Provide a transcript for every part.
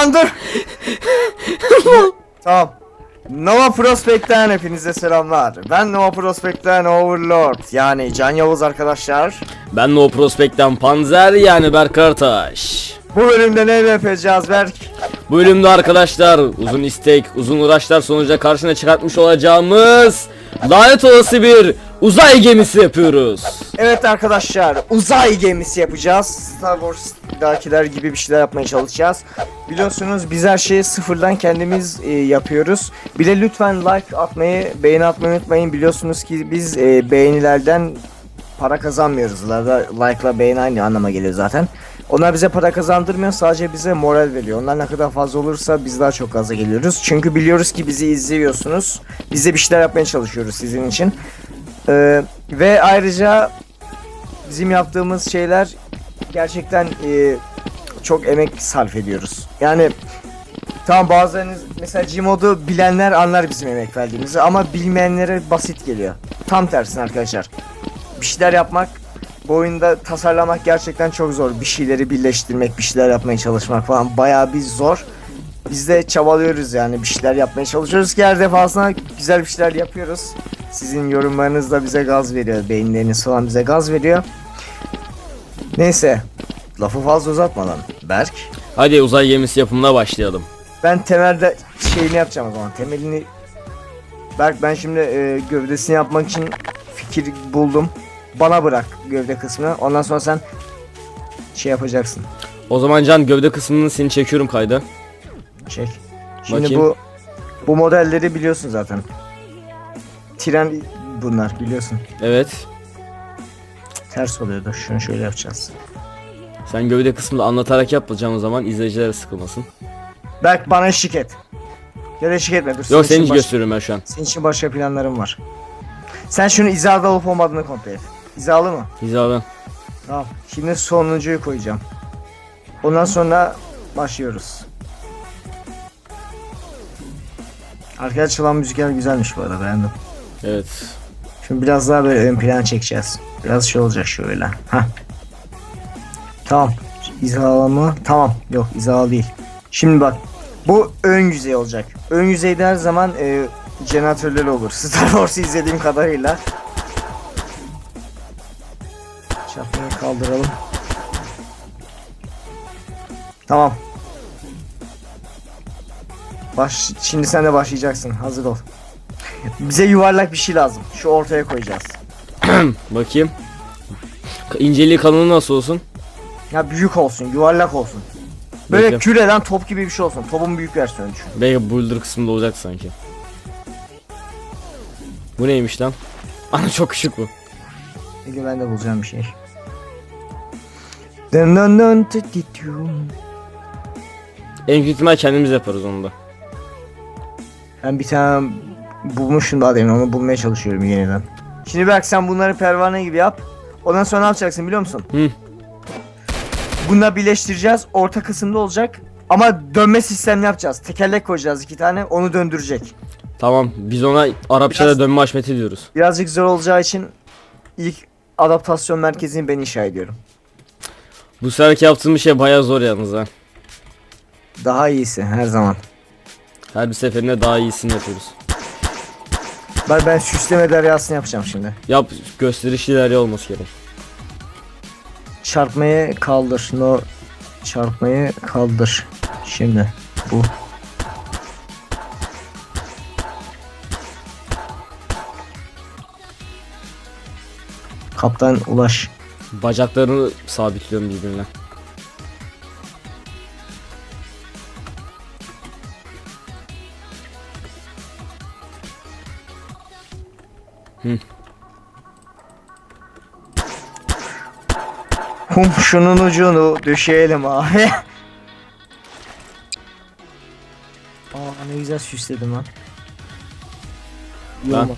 Lan dur. tamam. Nova Prospect'ten hepinize selamlar. Ben Nova Prospect'ten Overlord. Yani Can Yavuz arkadaşlar. Ben No Prospect'ten Panzer yani Berk Karataş. Bu bölümde ne yapacağız Berk? Bu bölümde arkadaşlar uzun istek, uzun uğraşlar sonucu karşına çıkartmış olacağımız lanet olası bir uzay gemisi yapıyoruz. Evet arkadaşlar uzay gemisi yapacağız. Star Wars'dakiler gibi bir şeyler yapmaya çalışacağız. Biliyorsunuz biz her şeyi sıfırdan kendimiz e, yapıyoruz. Bir de lütfen like atmayı, beğeni atmayı unutmayın. Biliyorsunuz ki biz e, beğenilerden para kazanmıyoruz. Like- Like'la beğeni aynı anlama geliyor zaten. Onlar bize para kazandırmıyor sadece bize moral veriyor. Onlar ne kadar fazla olursa biz daha çok gaza geliyoruz. Çünkü biliyoruz ki bizi izliyorsunuz. Biz de bir şeyler yapmaya çalışıyoruz sizin için. Ee, ve ayrıca bizim yaptığımız şeyler gerçekten e, çok emek sarf ediyoruz. Yani tamam bazılarınız mesela Gmod'u bilenler anlar bizim emek verdiğimizi ama bilmeyenlere basit geliyor. Tam tersine arkadaşlar. Bir şeyler yapmak bu oyunda tasarlamak gerçekten çok zor. Bir şeyleri birleştirmek, bir şeyler yapmaya çalışmak falan bayağı bir zor. Biz de çabalıyoruz yani bir şeyler yapmaya çalışıyoruz ki her defasında güzel bir şeyler yapıyoruz. Sizin yorumlarınız da bize gaz veriyor. Beyinleriniz falan bize gaz veriyor. Neyse. Lafı fazla uzatmadan. Berk. Hadi uzay gemisi yapımına başlayalım. Ben temelde şeyini yapacağım o zaman. Temelini Berk ben şimdi e, gövdesini yapmak için fikir buldum. Bana bırak gövde kısmını. Ondan sonra sen şey yapacaksın. O zaman Can gövde kısmını seni çekiyorum kayda. Çek. Şimdi Bakayım. bu bu modelleri biliyorsun zaten. Tren bunlar biliyorsun. Evet. Ters oluyordu. Şunu şöyle yapacağız. Sen gövde kısmını anlatarak yapacağım o zaman izleyiciler sıkılmasın. Berk bana eşlik et. Ya da eşlik etme dur. Yok senin seni için baş- gösteriyorum ben şu an. Senin için başka planlarım var. Sen şunu hizalı olup olmadığını kontrol et. Hizalı mı? Hizadan. Tamam. Şimdi sonuncuyu koyacağım. Ondan sonra başlıyoruz. Arkada çalan müzikler güzelmiş bu arada beğendim. Evet. Şimdi biraz daha böyle ön plan çekeceğiz. Biraz şey olacak şöyle. Hah. Tamam. İzalı mı? Tamam. Yok izalı değil. Şimdi bak. Bu ön yüzey olacak. Ön yüzeyde her zaman e, jeneratörler olur. Star Wars'ı izlediğim kadarıyla. Kaldıralım. Tamam. Baş, şimdi sen de başlayacaksın. Hazır ol. Bize yuvarlak bir şey lazım. Şu ortaya koyacağız. Bakayım. Ka- İnceliği kalınlığı nasıl olsun? Ya büyük olsun, yuvarlak olsun. Böyle Bekle. küreden top gibi bir şey olsun. Topun büyük versiyonu düşün. Belki boulder kısmında olacak sanki. Bu neymiş lan? Ana çok küçük bu. Peki ben de bulacağım bir şey. Dın dın dın tı tı tüm. En kötü ihtimal kendimiz yaparız onu da. Ben bir tane bulmuşum daha demin onu bulmaya çalışıyorum yeniden. Şimdi bak sen bunları pervane gibi yap. Ondan sonra ne yapacaksın biliyor musun? Hı. Bunları birleştireceğiz. Orta kısımda olacak. Ama dönme sistemini yapacağız. Tekerlek koyacağız iki tane. Onu döndürecek. Tamam biz ona Arapçada Biraz- dönme haşmeti diyoruz. Birazcık zor olacağı için ilk adaptasyon merkezini ben inşa ediyorum. Bu seferki yaptığımız şey bayağı zor yalnız ha. Daha iyisi her zaman. Her bir seferinde daha iyisini yapıyoruz. Ben, ben süsleme deryasını yapacağım şimdi. Yap gösterişli ileride olması gerek. Çarpmayı kaldır. No çarpmayı kaldır. Şimdi bu. Kaptan Ulaş. Bacaklarını sabitliyorum birbirine. Hum şunun ucunu düşelim abi. Aa ne güzel süsledim lan. Ben- Yolla.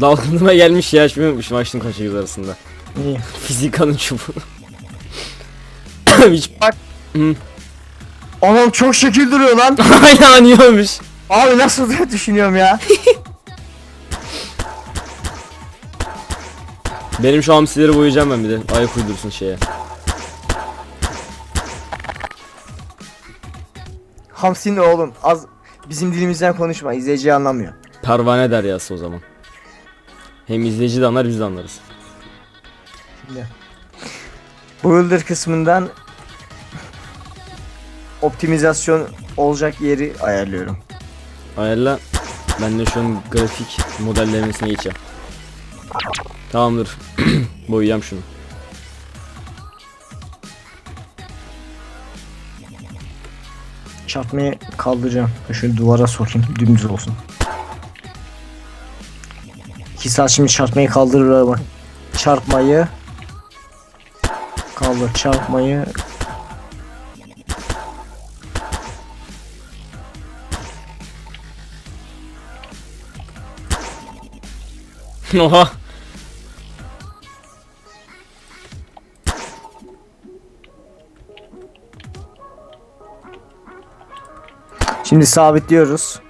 Dalgınlığıma gelmiş ya şimdi unutmuşum açtım kaç yüz arasında. İyi. Fizikanın çubuğu. Hiç... Bak. Hı. Anam çok şekil duruyor lan. Aynen anıyormuş. Abi nasıl diye düşünüyorum ya. Benim şu hamsileri boyayacağım ben bir de. Ayak uydursun şeye. Hamsin oğlum az bizim dilimizden konuşma izleyici anlamıyor. Pervane der deryası o zaman. Hem izleyici de anlar biz de anlarız. Şimdi. Builder kısmından optimizasyon olacak yeri ayarlıyorum. Ayarla. Ben de şu an grafik modellemesine geçeceğim. Tamamdır. Boyayacağım şunu. Çarpmayı kaldıracağım. Şöyle duvara sokayım dümdüz olsun. 2 saat şimdi çarpmayı kaldırır bak. Çarpmayı kaldır çarpmayı Oha. Şimdi sabitliyoruz.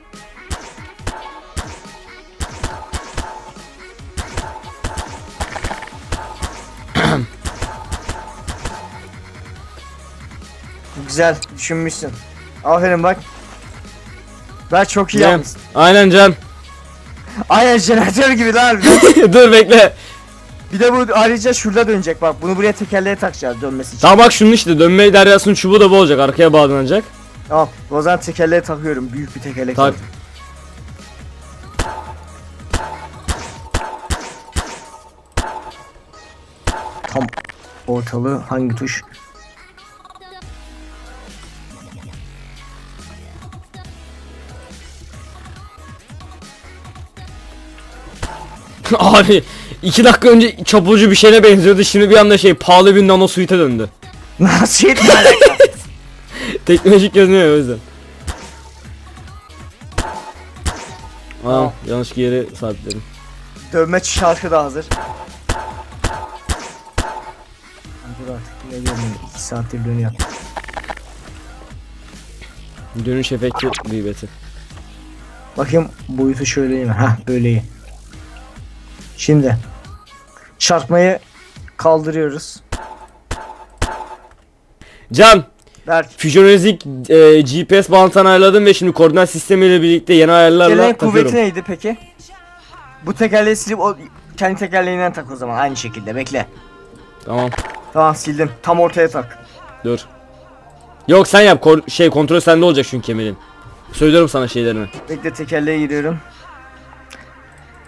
Güzel düşünmüşsün. Aferin bak. Ben çok iyi Cem. Aynen Cem. Aynen jeneratör gibi lan. Dur bekle. bir de bu ayrıca şurada dönecek bak. Bunu buraya tekerleğe takacağız dönmesi için. Tamam bak şunun işte dönme deryasının çubuğu da bu olacak. Arkaya bağlanacak. Tamam. O zaman tekerleğe takıyorum. Büyük bir tekerlek. Tak. olacak. Tam ortalığı hangi tuş? Abi iki dakika önce çapulcu bir şeyine benziyordu. Şimdi bir anda şey pahalı bir nano suite döndü. Nasıl ne alaka? Teknolojik gözünüyor ya o yüzden. Aa, yanlış yere sabitledim. Dövme şarkı da hazır. Dur artık ne dönüyor? 2 saattir dönüyor. Dönüş efekti gıybeti. Bakayım boyutu şöyle mi? Heh böyle iyi. Şimdi çarpmayı kaldırıyoruz. Can, Berk. füzyonizlik e, GPS bağlantını ayarladım ve şimdi koordinat sistemiyle birlikte yeni ayarlarla kuvveti takıyorum. neydi peki? Bu tekerleği silip o kendi tekerleğinden tak o zaman aynı şekilde bekle. Tamam, Tamam sildim. Tam ortaya tak. dur. Yok sen yap, kor- şey kontrol sende olacak çünkü kemerin. Söylüyorum sana şeylerini. Bekle tekerleğe giriyorum.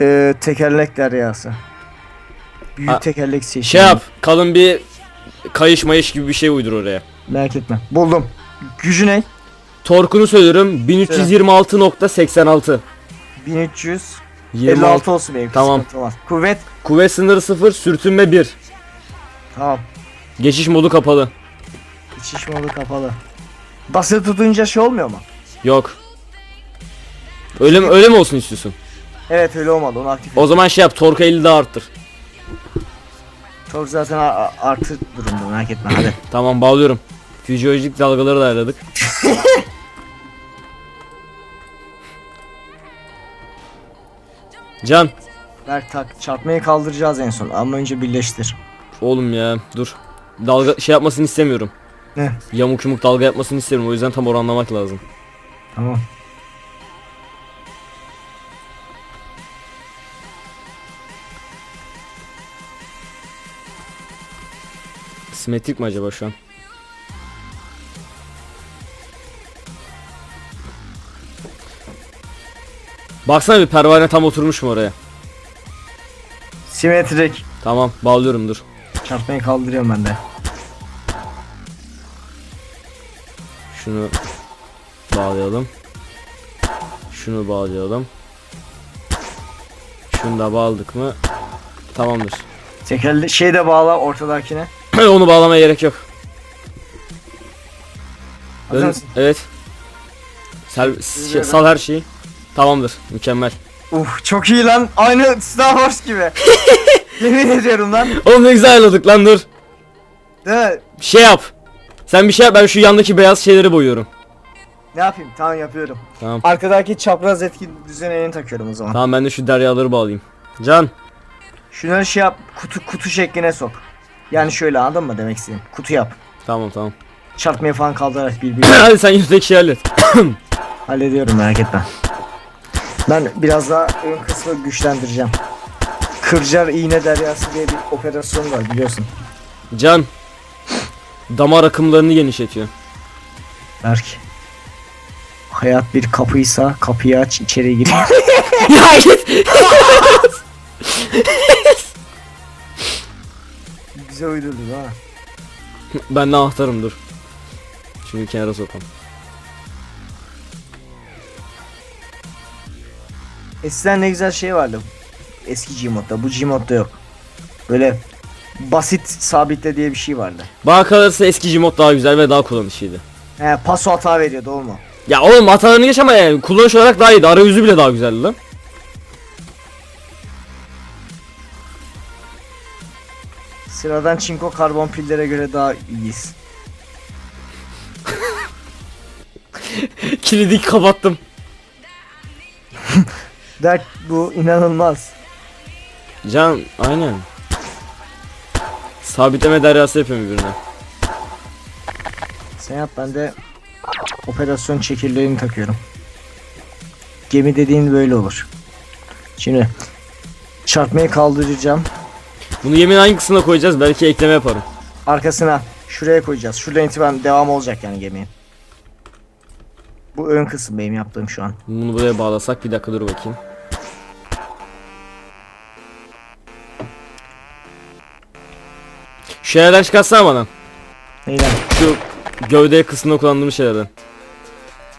Ee, tekerlek deryası. Büyük Ha, tekerlek seçtim. Şey yap, kalın bir kayış mayış gibi bir şey uydur oraya. Merak etme. Buldum. Gücü ne? Torkunu söylüyorum 1326.86. 1356 26. olsun benim. Tamam. sıkıntı olmaz. Kuvvet. Kuvvet sınırı 0, sürtünme 1. Tamam. Geçiş modu kapalı. İçiş modu kapalı. Basılı tutunca şey olmuyor mu? Yok. Öyle mi öyle mi olsun istiyorsun? Evet öyle olmadı onu aktif O zaman şey yap, torku 50 daha arttır. Tork zaten artı durumda merak etme hadi. Tamam bağlıyorum. Fizyolojik dalgaları da ayarladık. Can, Berk tak çarpmayı kaldıracağız en son ama önce birleştir. oğlum ya dur. Dalga şey yapmasını istemiyorum. Ne? Yamuk yumuk dalga yapmasını istemiyorum. O yüzden tam oranlamak lazım. Tamam. Simetrik mi acaba şu an? Baksana bir pervane tam oturmuş mu oraya? Simetrik. Tamam bağlıyorum dur. Çarpmayı kaldırıyorum ben de. Şunu bağlayalım. Şunu bağlayalım. Şunu da bağladık mı? Tamamdır. Tekerle şey de bağla ortadakine. Onu bağlamaya gerek yok. Dön- evet. Sel, şey, sal her şeyi. Tamamdır. Mükemmel. Uf çok iyi lan. Aynı Star Wars gibi. Yemin ediyorum lan. Oğlum ne güzel ayarladık lan dur. Değil mi? Bir şey yap. Sen bir şey yap ben şu yandaki beyaz şeyleri boyuyorum. Ne yapayım? Tamam yapıyorum. Tamam. Arkadaki çapraz etki düzenini takıyorum o zaman. Tamam ben de şu deryaları bağlayayım. Can. Şunları şey yap. Kutu kutu şekline sok. Yani şöyle anladın mı demek istediğim? Kutu yap. Tamam tamam. Çarpmayı falan kaldırarak birbirine. Hadi sen yüzdeki şey hallet. Hallediyorum merak etme. Ben biraz daha ön kısmı güçlendireceğim. Kırcar iğne deryası diye bir operasyon var biliyorsun. Can. Damar akımlarını genişletiyor. Berk. Hayat bir kapıysa kapıyı aç içeri gir. ya git. Güzel uydurdun ha. Ben de anahtarım dur. Çünkü kenara sokalım. Eskiden ne güzel şey vardı. Eski Gmod'da. Bu Gmod'da yok. Böyle basit sabitle diye bir şey vardı. Bana kalırsa eski Gmod daha güzel ve daha kullanışlıydı. He paso hata veriyordu o mu? Ya oğlum hatalarını geç ama yani kullanış olarak daha iyiydi. Arayüzü bile daha güzeldi lan. Sıradan çinko karbon pillere göre daha iyiyiz. Kilidi kapattım. Dert bu inanılmaz. Can aynen. Sabitleme deryası yapıyorum birbirine. Sen yap ben de operasyon çekirlerini takıyorum. Gemi dediğin böyle olur. Şimdi çarpmayı kaldıracağım. Bunu yemin hangi kısmına koyacağız? Belki ekleme yaparım. Arkasına şuraya koyacağız. Şuradan itibaren devam olacak yani geminin. Bu ön kısım benim yaptığım şu an. Bunu buraya bağlasak bir dakika dur bakayım. Şu şeylerden çıkartsana bana. Neyden? Şu gövde kısmında kullandığım şeylerden.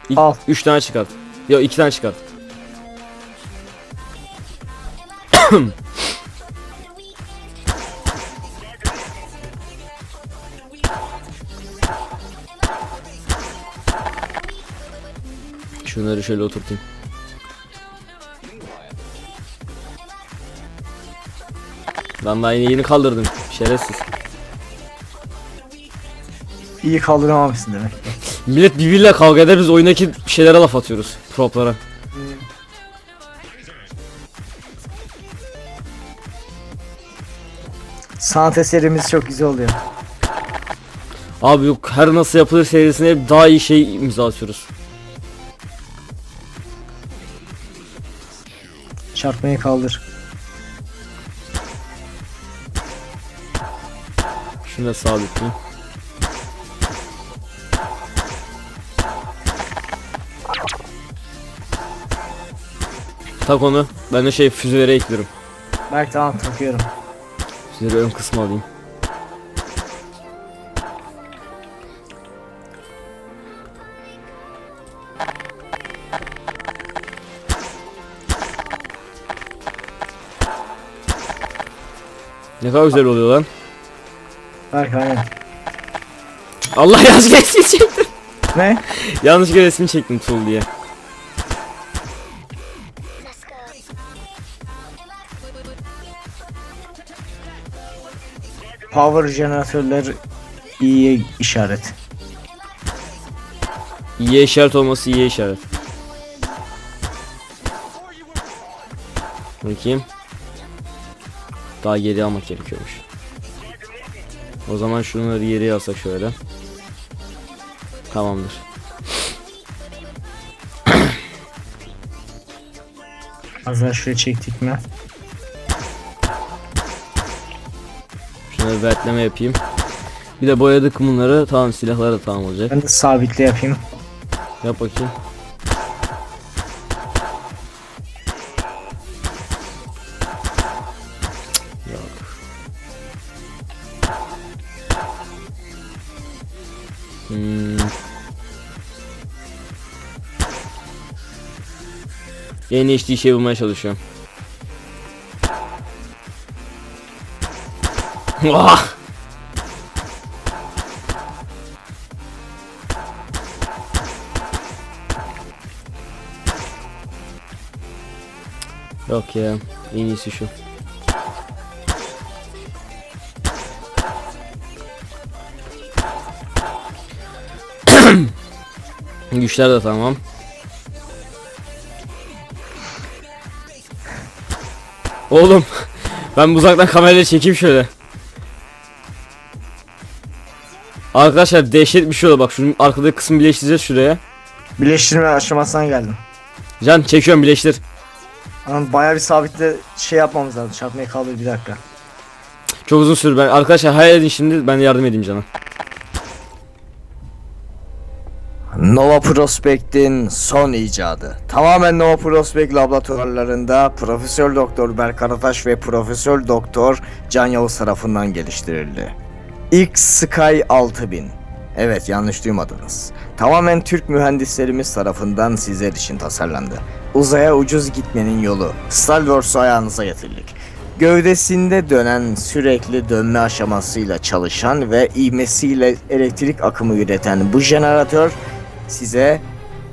İlk Al. 3 tane çıkart. Yok 2 tane çıkart. Şunları şöyle oturtayım. Ben daha yeni, yeni kaldırdım. Şerefsiz. İyi kaldıramamışsın demek. Millet birbiriyle kavga eder biz oyundaki şeylere laf atıyoruz. Proplara. Sanat eserimiz çok güzel oluyor. Abi yok her nasıl yapılır serisine hep daha iyi şey imza atıyoruz. Çarpmayı kaldır. Şunu da sabitleyeyim. Tak onu. Ben de şey füzeleri ekliyorum. Berk tamam takıyorum. Füzeleri ön kısmı alayım. Ne kadar güzel oluyor lan. Berk aynen. Allah yanlış resmi çektim. Ne? Yanlışlıkla resmi çektim tool diye. Power jeneratörler iyi işaret. İyi işaret olması iyi işaret. Bakayım. Daha geri almak gerekiyormuş. O zaman şunları geriye alsak şöyle. Tamamdır. Az daha şuraya çektik mi? Şunları bir etleme yapayım. Bir de boyadık bunları. Tamam silahlar da tamam olacak. Ben de sabitle yapayım. Yap bakayım. Hmm. En şey bulmaya çalışıyorum. Ah! Yok ya. En iyisi şu. Güçler de tamam. Oğlum ben uzaktan kamerayla çekeyim şöyle. Arkadaşlar dehşet bir şey oldu bak şunun arkadaki kısmı birleştireceğiz şuraya. Birleştirme aşamasına geldim. Can çekiyorum birleştir. Ama bayağı bir sabitle şey yapmamız lazım. Çarpmaya kaldır bir dakika. Çok uzun sürdü. Ben arkadaşlar hayal edin şimdi ben yardım edeyim Can'a. Nova Prospect'in son icadı. Tamamen Nova Prospect laboratuvarlarında Profesör Doktor Berk Karataş ve Profesör Doktor Can Yavuz tarafından geliştirildi. İlk Sky 6000. Evet yanlış duymadınız. Tamamen Türk mühendislerimiz tarafından sizler için tasarlandı. Uzaya ucuz gitmenin yolu. Star Wars'u ayağınıza getirdik. Gövdesinde dönen sürekli dönme aşamasıyla çalışan ve ivmesiyle elektrik akımı üreten bu jeneratör size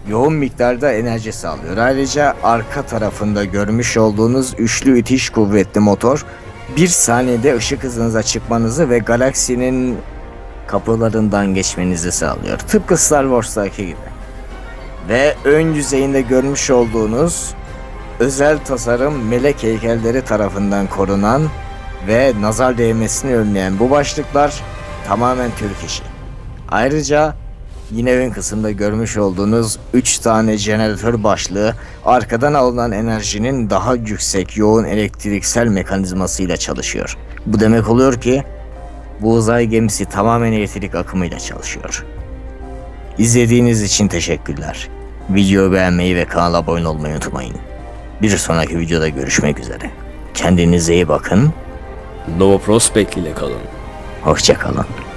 yoğun miktarda enerji sağlıyor. Ayrıca arka tarafında görmüş olduğunuz üçlü itiş kuvvetli motor bir saniyede ışık hızınıza çıkmanızı ve galaksinin kapılarından geçmenizi sağlıyor. Tıpkı Star Wars'taki gibi. Ve ön yüzeyinde görmüş olduğunuz özel tasarım melek heykelleri tarafından korunan ve nazar değmesini önleyen bu başlıklar tamamen Türk işi. Ayrıca yine ön kısımda görmüş olduğunuz 3 tane jeneratör başlığı arkadan alınan enerjinin daha yüksek yoğun elektriksel mekanizmasıyla çalışıyor. Bu demek oluyor ki bu uzay gemisi tamamen elektrik akımıyla çalışıyor. İzlediğiniz için teşekkürler. Videoyu beğenmeyi ve kanala abone olmayı unutmayın. Bir sonraki videoda görüşmek üzere. Kendinize iyi bakın. Nova Prospect ile kalın. Hoşçakalın.